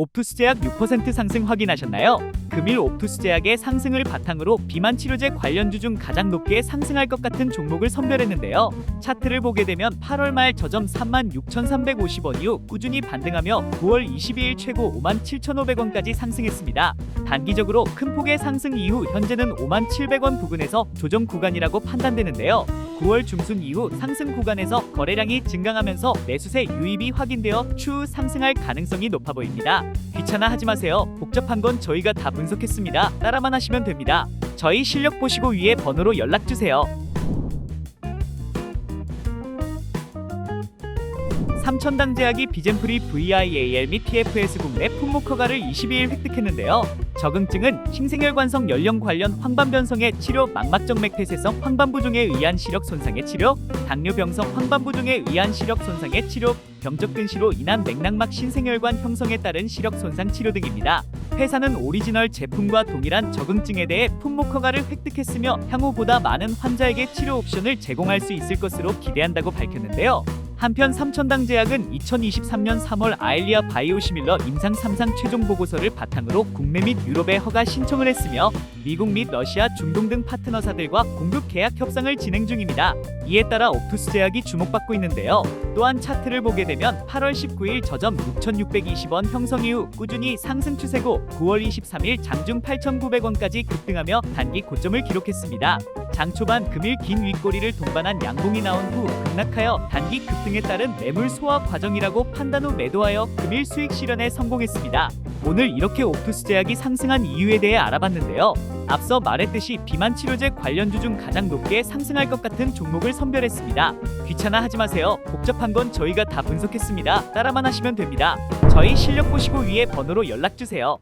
옵투스 제약 6% 상승 확인하셨나요? 금일 옵투스 제약의 상승을 바탕으로 비만 치료제 관련주 중 가장 높게 상승할 것 같은 종목을 선별했는데요. 차트를 보게 되면 8월 말 저점 36,350원 이후 꾸준히 반등하며 9월 22일 최고 57,500원까지 상승했습니다. 단기적으로 큰 폭의 상승 이후 현재는 57,700원 부근에서 조정 구간이라고 판단되는데요. 9월 중순 이후 상승 구간에서 거래량이 증강하면서 매수세 유입이 확인되어 추후 상승할 가능성이 높아 보입니다. 귀찮아 하지 마세요. 복잡한 건 저희가 다 분석했습니다. 따라만 하시면 됩니다. 저희 실력 보시고 위에 번호로 연락 주세요. 삼천당 제약이 비젠프리 VIAL 및 PFS 국내 품목 허가를 22일 획득했는데요. 적응증은 신생혈관성 연령 관련 황반변성의 치료, 망막정 맥 폐쇄성 황반부종에 의한 시력 손상의 치료, 당뇨병성 황반부종에 의한 시력 손상의 치료, 병적 근시로 인한 맥락막 신생혈관 형성에 따른 시력 손상 치료 등입니다. 회사는 오리지널 제품과 동일한 적응증에 대해 품목 허가를 획득했으며 향후 보다 많은 환자에게 치료 옵션을 제공할 수 있을 것으로 기대한다고 밝혔는데요. 한편 삼천당 제약은 2023년 3월 아일리아 바이오시밀러 임상 3상 최종 보고서를 바탕으로 국내 및 유럽에 허가 신청을 했으며 미국 및 러시아, 중동 등 파트너사들과 공급 계약 협상을 진행 중입니다. 이에 따라 옵투스 제약이 주목받고 있는데요. 또한 차트를 보게 되면 8월 19일 저점 6,620원 형성 이후 꾸준히 상승 추세고 9월 23일 장중 8,900원까지 급등하며 단기 고점을 기록했습니다. 장 초반 금일 긴 윗꼬리를 동반한 양봉이 나온 후 급락하여 단기 급등에 따른 매물 소화 과정이라고 판단 후 매도하여 금일 수익 실현에 성공했습니다. 오늘 이렇게 옵투스 제약이 상승한 이유에 대해 알아봤는데요. 앞서 말했듯이 비만 치료제 관련주 중 가장 높게 상승할 것 같은 종목을 선별했습니다. 귀찮아 하지 마세요. 복잡한 건 저희가 다 분석했습니다. 따라만 하시면 됩니다. 저희 실력 보시고 위에 번호로 연락 주세요.